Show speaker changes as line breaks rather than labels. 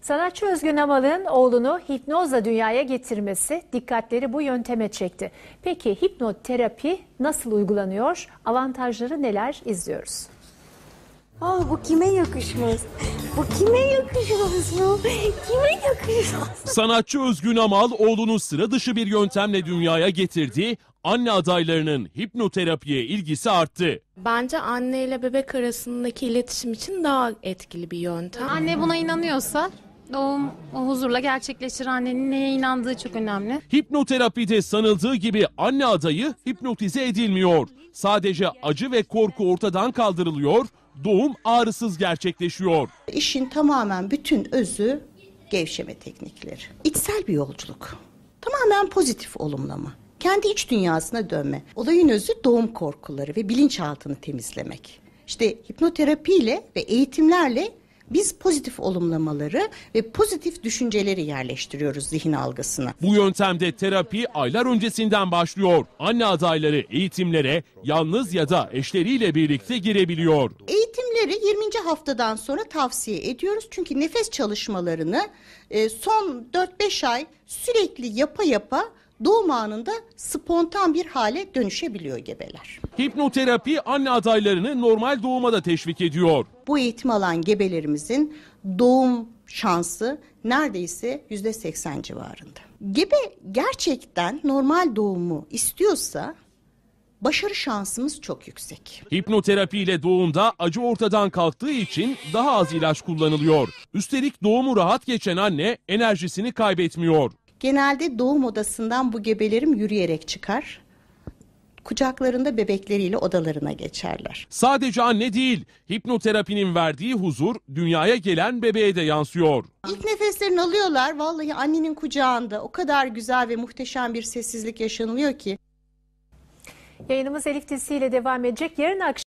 Sanatçı Özgün Amal'ın oğlunu hipnozla dünyaya getirmesi dikkatleri bu yönteme çekti. Peki hipnoterapi nasıl uygulanıyor? Avantajları neler izliyoruz.
Aa bu kime yakışmaz? Bu kime yakışmaz bu? Kime yakışmaz?
Sanatçı Özgün Amal oğlunu sıra dışı bir yöntemle dünyaya getirdi. Anne adaylarının hipnoterapiye ilgisi arttı.
Bence anne ile bebek arasındaki iletişim için daha etkili bir yöntem.
Anne buna inanıyorsa doğum o huzurla gerçekleşir. Annenin neye inandığı çok önemli.
Hipnoterapide sanıldığı gibi anne adayı hipnotize edilmiyor. Sadece acı ve korku ortadan kaldırılıyor, doğum ağrısız gerçekleşiyor.
İşin tamamen bütün özü gevşeme teknikleri. İçsel bir yolculuk. Tamamen pozitif olumlama. Kendi iç dünyasına dönme. Olayın özü doğum korkuları ve bilinçaltını temizlemek. İşte hipnoterapiyle ve eğitimlerle biz pozitif olumlamaları ve pozitif düşünceleri yerleştiriyoruz zihin algısına.
Bu yöntemde terapi aylar öncesinden başlıyor. Anne adayları eğitimlere yalnız ya da eşleriyle birlikte girebiliyor.
Eğitimleri 20. haftadan sonra tavsiye ediyoruz. Çünkü nefes çalışmalarını e, son 4-5 ay sürekli yapa yapa doğum anında spontan bir hale dönüşebiliyor gebeler.
Hipnoterapi anne adaylarını normal doğuma da teşvik ediyor.
Bu eğitim alan gebelerimizin doğum şansı neredeyse %80 civarında. Gebe gerçekten normal doğumu istiyorsa başarı şansımız çok yüksek.
Hipnoterapi ile doğumda acı ortadan kalktığı için daha az ilaç kullanılıyor. Üstelik doğumu rahat geçen anne enerjisini kaybetmiyor.
Genelde doğum odasından bu gebelerim yürüyerek çıkar. Kucaklarında bebekleriyle odalarına geçerler.
Sadece anne değil, hipnoterapinin verdiği huzur dünyaya gelen bebeğe de yansıyor.
İlk nefeslerini alıyorlar. Vallahi annenin kucağında o kadar güzel ve muhteşem bir sessizlik yaşanılıyor ki.
Yayınımız Elif Dizisi ile devam edecek. Yarın akşam